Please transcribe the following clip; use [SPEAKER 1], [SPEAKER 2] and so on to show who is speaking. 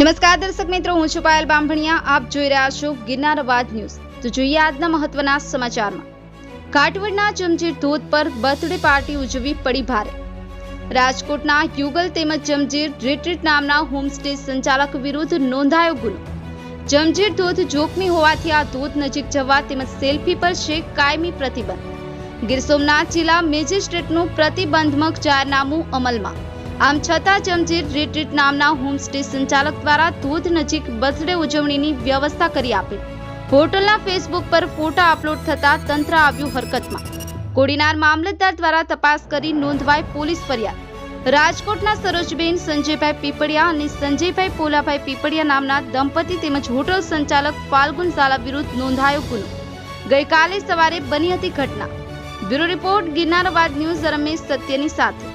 [SPEAKER 1] નમસ્કાર દર્શક મિત્રો, હું છું પાયલ બાંભણિયા આપ જોઈ રહ્યા છો ગિરનાર અવાજ ન્યૂઝ. તો જોઈએ આજના મહત્વના સમાચારમાં. કાટવડના જમજીર ધોધ પર બર્થડે પાર્ટી ઉજવી પડી ભારે. રાજકોટના યુગલ તેમજ જમજીર રિટ્રીટ નામના હોમસ્ટે સંચાલક વિરુદ્ધ નોંધાયો ગુનો. જમજીર ધોધ જોખમી હોવાથી આ ધોધ નજીક જવા તેમજ સેલ્ફી પર છે કાયમી પ્રતિબંધ. ગીર સોમનાથ જિલ્લા મેજિસ્ટ્રેટનું પ્રતિબંધમક જાહેરનામું અમલમાં. આમ છતાં જમજીર રિટ્રીટ નામના હોમસ્ટે સંચાલક દ્વારા ધોધ નજીક બર્થડે ઉજવણીની વ્યવસ્થા કરી આપી. હોટલના ફેસબુક પર ફોટા અપલોડ થતાં તંત્ર આવ્યું હરકતમાં. કોડીનાર મામલતદાર દ્વારા તપાસ કરી નોંધવાઈ પોલીસ ફરિયાદ. રાજકોટના સરોજબેન, સંજયભાઈ પીપળિયા અને સંજયભાઈ પોલાભાઈ પીપળિયા નામના દંપતી તેમજ હોટલ સંચાલક ફાલ્ગુન ઝાલા વિરુદ્ધ નોંધાયો ગુનો. ગઈકાલે સવારે બની હતી ઘટના. Bureau report Girnar news Ramesh સત્યની સાથે.